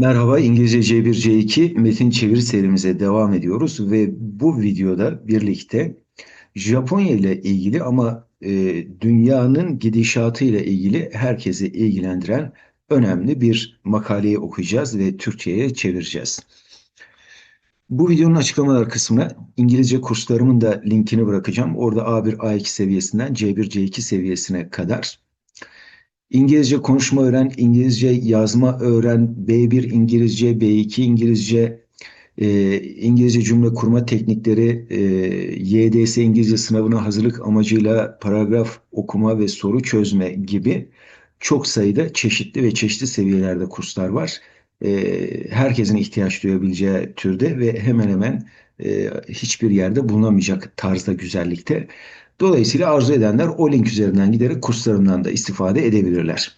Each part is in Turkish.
Merhaba, İngilizce C1 C2 metin çeviri serimize devam ediyoruz ve bu videoda birlikte Japonya ile ilgili ama e, dünyanın gidişatı ile ilgili herkesi ilgilendiren önemli bir makaleyi okuyacağız ve Türkçe'ye çevireceğiz. Bu videonun açıklamalar kısmına İngilizce kurslarımın da linkini bırakacağım. Orada A1, A2 seviyesinden C1, C2 seviyesine kadar İngilizce konuşma öğren, İngilizce yazma öğren, B1 İngilizce, B2 İngilizce, e, İngilizce cümle kurma teknikleri, e, YDS İngilizce sınavına hazırlık amacıyla paragraf okuma ve soru çözme gibi çok sayıda çeşitli ve çeşitli seviyelerde kurslar var. E, herkesin ihtiyaç duyabileceği türde ve hemen hemen e, hiçbir yerde bulunamayacak tarzda güzellikte. Dolayısıyla arzu edenler o link üzerinden giderek kurslarımdan da istifade edebilirler.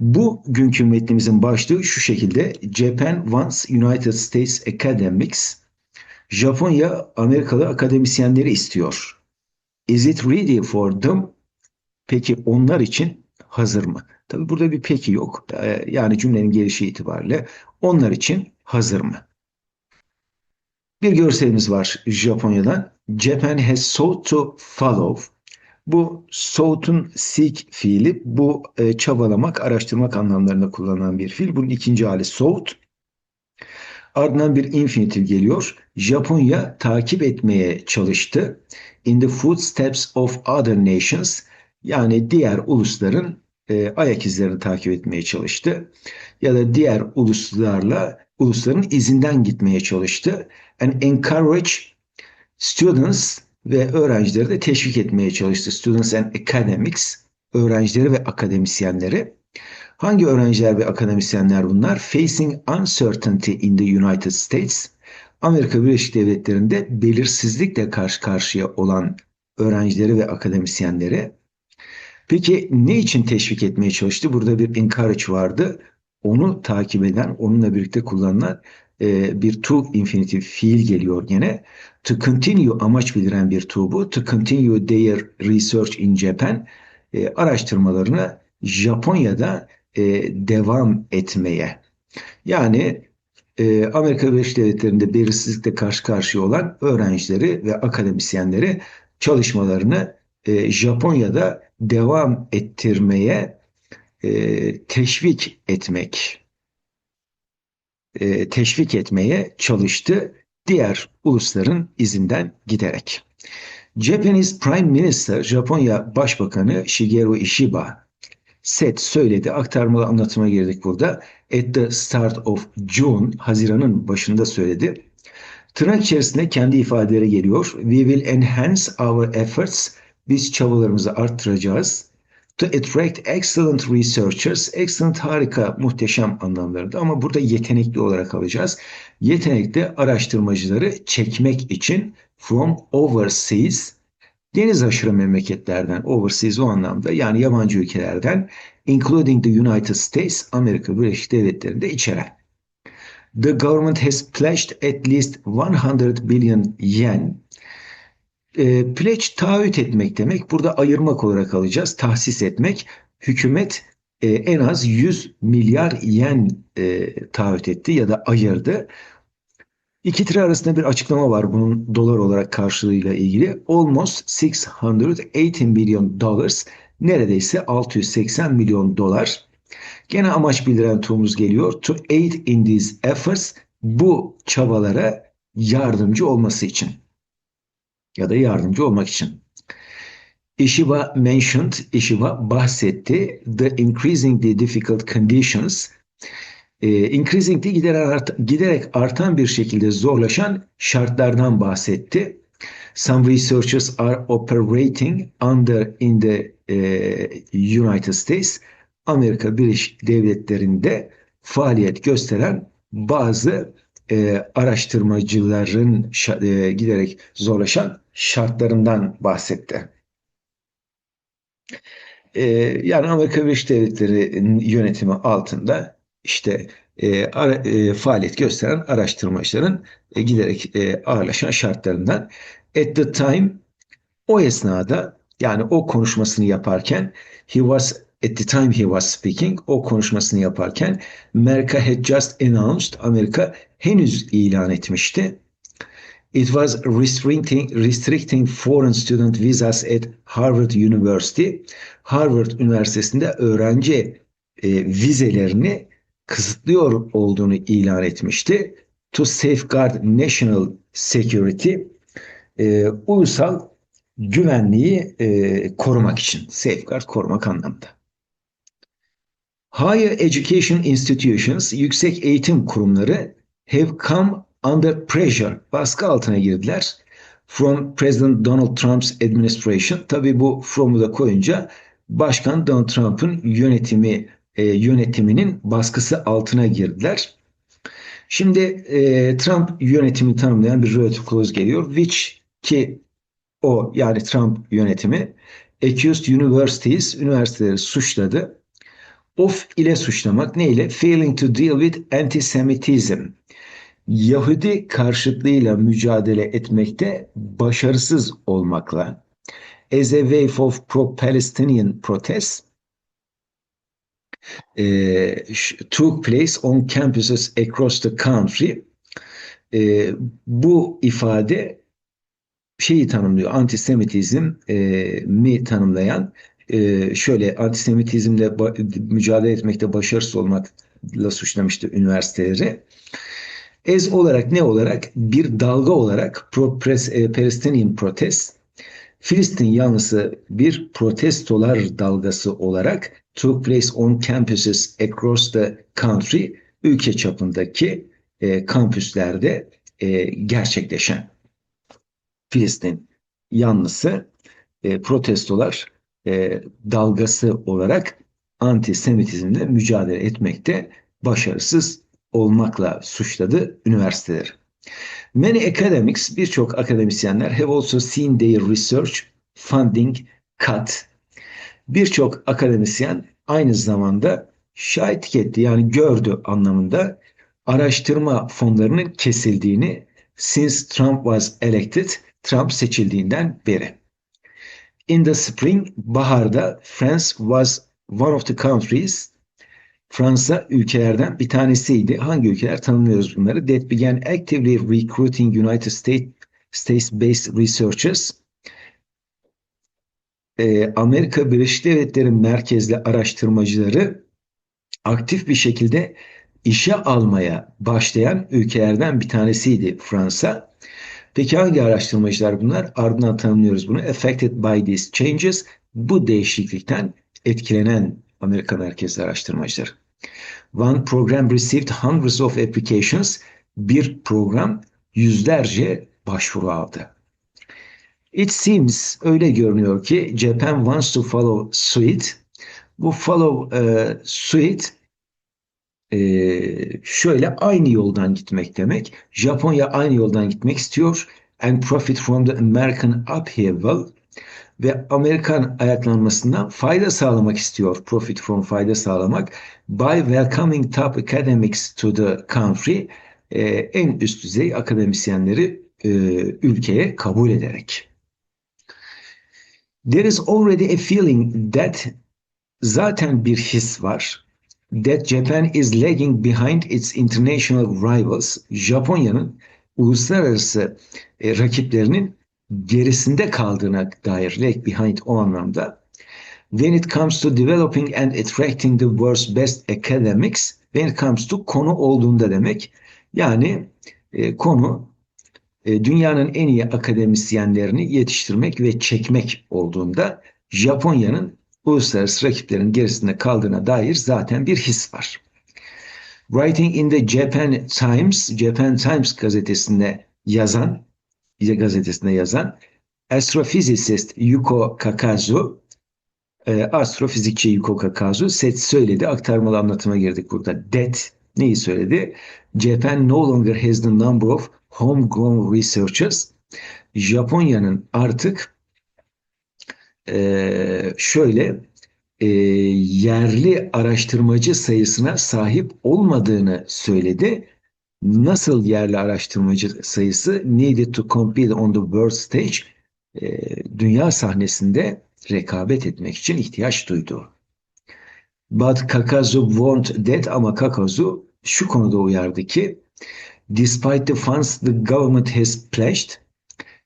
Bu günkü metnimizin başlığı şu şekilde. Japan wants United States Academics. Japonya Amerikalı akademisyenleri istiyor. Is it ready for them? Peki onlar için hazır mı? Tabi burada bir peki yok. Ee, yani cümlenin gelişi itibariyle onlar için hazır mı? Bir görselimiz var Japonya'dan. Japan has sought to follow. Bu sought'un seek fiili. Bu e, çabalamak, araştırmak anlamlarında kullanılan bir fiil. Bunun ikinci hali sought. Ardından bir infinitive geliyor. Japonya takip etmeye çalıştı. In the footsteps of other nations. Yani diğer ulusların e, ayak izlerini takip etmeye çalıştı. Ya da diğer uluslarla ulusların izinden gitmeye çalıştı. And encourage students ve öğrencileri de teşvik etmeye çalıştı. Students and academics, öğrencileri ve akademisyenleri. Hangi öğrenciler ve akademisyenler bunlar? Facing uncertainty in the United States, Amerika Birleşik Devletleri'nde belirsizlikle karşı karşıya olan öğrencileri ve akademisyenleri. Peki ne için teşvik etmeye çalıştı? Burada bir encourage vardı. Onu takip eden, onunla birlikte kullanılan e, bir to infinitive fiil geliyor gene. To continue amaç bildiren bir to bu. To continue their research in Japan. E, araştırmalarını Japonya'da e, devam etmeye. Yani e, Amerika Birleşik Devletleri'nde belirsizlikle karşı karşıya olan öğrencileri ve akademisyenleri çalışmalarını e, Japonya'da devam ettirmeye e, teşvik etmek e, teşvik etmeye çalıştı diğer ulusların izinden giderek. Japanese Prime Minister, Japonya Başbakanı Shigeru Ishiba set söyledi. Aktarmalı anlatıma girdik burada. At the start of June, Haziran'ın başında söyledi. Tırnak içerisinde kendi ifadeleri geliyor. We will enhance our efforts. Biz çabalarımızı arttıracağız to attract excellent researchers. Excellent harika, muhteşem anlamlarında ama burada yetenekli olarak alacağız. Yetenekli araştırmacıları çekmek için from overseas deniz aşırı memleketlerden overseas o anlamda yani yabancı ülkelerden including the United States Amerika Birleşik Devletleri'nde içeren. The government has pledged at least 100 billion yen e, pledge taahhüt etmek demek. Burada ayırmak olarak alacağız. Tahsis etmek. Hükümet e, en az 100 milyar yen e, taahhüt etti ya da ayırdı. İki tire arasında bir açıklama var bunun dolar olarak karşılığıyla ilgili. Almost 680 milyon dollars neredeyse 680 milyon dolar. Gene amaç bildiren tuğumuz geliyor. To aid in these efforts bu çabalara yardımcı olması için ya da yardımcı olmak için. Ishiba mentioned, Ishiba bahsetti. The increasingly difficult conditions e, increasingly giderek, art, giderek artan bir şekilde zorlaşan şartlardan bahsetti. Some researchers are operating under in the e, United States, Amerika Birleşik Devletleri'nde faaliyet gösteren bazı e, araştırmacıların e, giderek zorlaşan şartlarından bahsetti. E, yani Amerika Birleşik Devletleri'nin yönetimi altında işte e, ara, e, faaliyet gösteren araştırmacıların e, giderek e, ağırlaşan şartlarından. At the time o esnada yani o konuşmasını yaparken he was at the time he was speaking, o konuşmasını yaparken America had just announced, Amerika henüz ilan etmişti. It was restricting, restricting foreign student visas at Harvard University. Harvard Üniversitesi'nde öğrenci e, vizelerini kısıtlıyor olduğunu ilan etmişti. To safeguard national security, e, ulusal güvenliği e, korumak için, safeguard korumak anlamında. Higher education institutions, yüksek eğitim kurumları have come under pressure, baskı altına girdiler. From President Donald Trump's administration. Tabii bu from'u da koyunca Başkan Donald Trump'ın yönetimi e, yönetiminin baskısı altına girdiler. Şimdi e, Trump yönetimi tanımlayan bir relative clause geliyor. Which ki o yani Trump yönetimi accused universities, üniversiteleri suçladı. Of ile suçlamak ne ile? Failing to deal with antisemitism. Yahudi karşıtlığıyla mücadele etmekte başarısız olmakla. As a wave of pro-Palestinian protests e, took place on campuses across the country. E, bu ifade şeyi tanımlıyor, antisemitizm e, mi tanımlayan e, şöyle antisemitizmle mücadele etmekte başarısız olmakla suçlamıştı üniversiteleri. Ez olarak ne olarak? Bir dalga olarak pro-Palestinian protest, Filistin yanlısı bir protestolar dalgası olarak took place on campuses across the country, ülke çapındaki e, kampüslerde e, gerçekleşen Filistin yanlısı e, protestolar e, dalgası olarak antisemitizmle mücadele etmekte başarısız olmakla suçladı üniversiteler. Many academics, birçok akademisyenler have also seen their research funding cut. Birçok akademisyen aynı zamanda şahitlik etti yani gördü anlamında araştırma fonlarının kesildiğini since Trump was elected, Trump seçildiğinden beri. In the spring, baharda France was one of the countries Fransa ülkelerden bir tanesiydi. Hangi ülkeler tanımlıyoruz bunları? That began actively recruiting United States States-based researchers. Ee, Amerika Birleşik Devletleri merkezli araştırmacıları aktif bir şekilde işe almaya başlayan ülkelerden bir tanesiydi Fransa. Peki hangi araştırmacılar bunlar? Ardından tanımlıyoruz bunu. Affected by these changes. Bu değişiklikten etkilenen Amerika merkezli araştırmacılar. One program received hundreds of applications. Bir program yüzlerce başvuru aldı. It seems öyle görünüyor ki Japan wants to follow suit. Bu follow e, suit şöyle aynı yoldan gitmek demek. Japonya aynı yoldan gitmek istiyor. And profit from the American upheaval ve Amerikan ayaklanmasından fayda sağlamak istiyor. Profit from fayda sağlamak. By welcoming top academics to the country e, en üst düzey akademisyenleri e, ülkeye kabul ederek. There is already a feeling that zaten bir his var. That Japan is lagging behind its international rivals. Japonya'nın uluslararası e, rakiplerinin gerisinde kaldığına dair lag behind o anlamda. When it comes to developing and attracting the world's best academics, when it comes to konu olduğunda demek. Yani e, konu e, dünyanın en iyi akademisyenlerini yetiştirmek ve çekmek olduğunda Japonya'nın uluslararası rakiplerin gerisinde kaldığına dair zaten bir his var. Writing in the Japan Times, Japan Times gazetesinde yazan gazetesinde yazan astrophysicist Yuko Kakazu e, astrofizikçi Yuko Kakazu set söyledi. Aktarmalı anlatıma girdik burada. That neyi söyledi? Japan no longer has the number of homegrown researchers. Japonya'nın artık e, şöyle e, yerli araştırmacı sayısına sahip olmadığını söyledi nasıl yerli araştırmacı sayısı needed to compete on the world stage e, dünya sahnesinde rekabet etmek için ihtiyaç duydu. But Kakazu won't that ama Kakazu şu konuda uyardı ki Despite the funds the government has pledged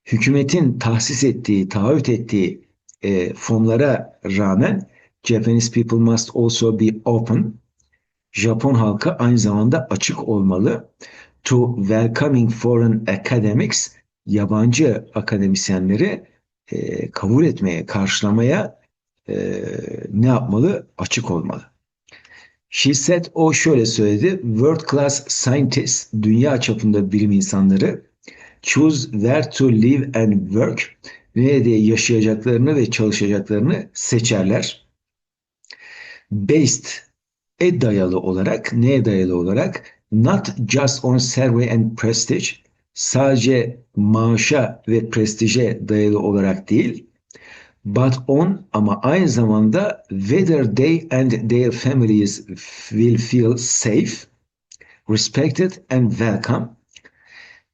hükümetin tahsis ettiği, taahhüt ettiği e, fonlara rağmen Japanese people must also be open. Japon halkı aynı zamanda açık olmalı. To welcoming foreign academics, yabancı akademisyenleri e, kabul etmeye, karşılamaya e, ne yapmalı? Açık olmalı. She said, o şöyle söyledi. World class scientists, dünya çapında bilim insanları choose where to live and work, nerede yaşayacaklarını ve çalışacaklarını seçerler. Based, e dayalı olarak, neye dayalı olarak? Not just on survey and prestige, sadece maaşa ve prestije dayalı olarak değil, but on ama aynı zamanda whether they and their families will feel safe, respected and welcome.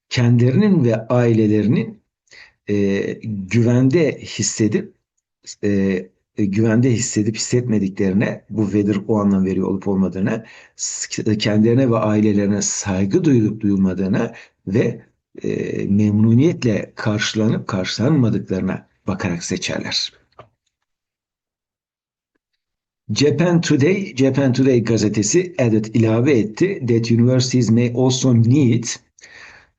Kendilerinin ve ailelerinin e, güvende hissedip e, güvende hissedip hissetmediklerine bu whether o anlam veriyor olup olmadığına kendilerine ve ailelerine saygı duyulup duyulmadığına ve e, memnuniyetle karşılanıp karşılanmadıklarına bakarak seçerler. Japan Today, Japan Today gazetesi added ilave etti that universities may also need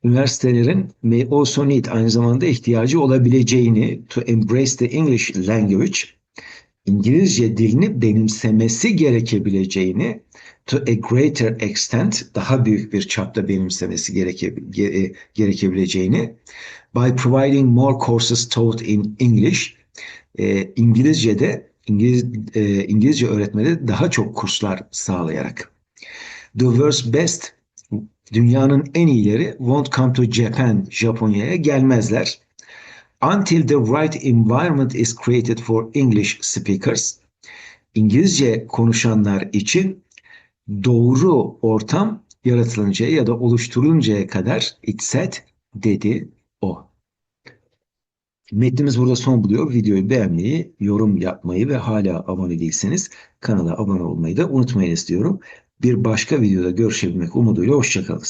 üniversitelerin may also need aynı zamanda ihtiyacı olabileceğini to embrace the English language İngilizce dilini benimsemesi gerekebileceğini to a greater extent daha büyük bir çapta benimsemesi gereke, gere, gerekebileceğini by providing more courses taught in English e, İngilizce'de İngiliz, e, İngilizce öğretmede daha çok kurslar sağlayarak. The world's best dünyanın en iyileri won't come to Japan, Japonya'ya gelmezler. Until the right environment is created for English speakers. İngilizce konuşanlar için doğru ortam yaratılıncaya ya da oluşturuluncaya kadar it said dedi o. Metnimiz burada son buluyor. Videoyu beğenmeyi, yorum yapmayı ve hala abone değilseniz kanala abone olmayı da unutmayın istiyorum. Bir başka videoda görüşebilmek umuduyla hoşçakalın.